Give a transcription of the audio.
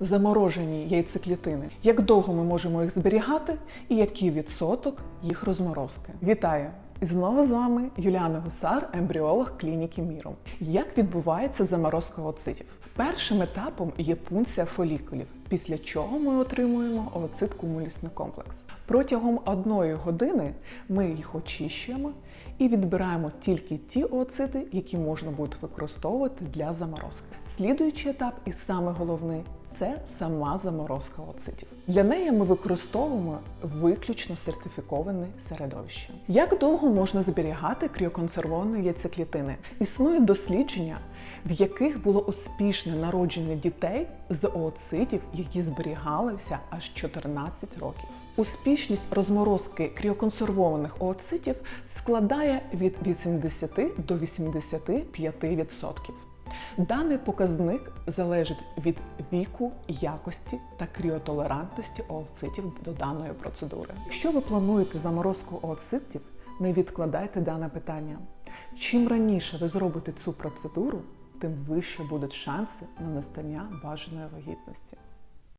Заморожені яйцеклітини. Як довго ми можемо їх зберігати і який відсоток їх розморозки? Вітаю! І знову з вами Юліана Гусар, ембріолог клініки Міром. Як відбувається заморозка ooцитів? Першим етапом є пункція фолікулів, після чого ми отримуємо ooцит кумулісний комплекс. Протягом одної години ми їх очищуємо і відбираємо тільки ті ooцити, які можна буде використовувати для заморозки. Слідуючий етап, і саме головний, це сама заморозка ooцитів. Для неї ми використовуємо виключно сертифіковане середовище. Як довго можна зберігати кріоконсервовані яйцеклітини? Існують дослідження, в яких було успішне народження дітей з ooцитів, які зберігалися аж 14 років. Успішність розморозки кріоконсервованих ooцитів складає від 80 до 85%. Даний показник залежить від віку, якості та кріотолерантності ооцитів до даної процедури. Якщо ви плануєте заморозку ооцитів, не відкладайте дане питання. Чим раніше ви зробите цю процедуру, тим вище будуть шанси на настання бажаної вагітності.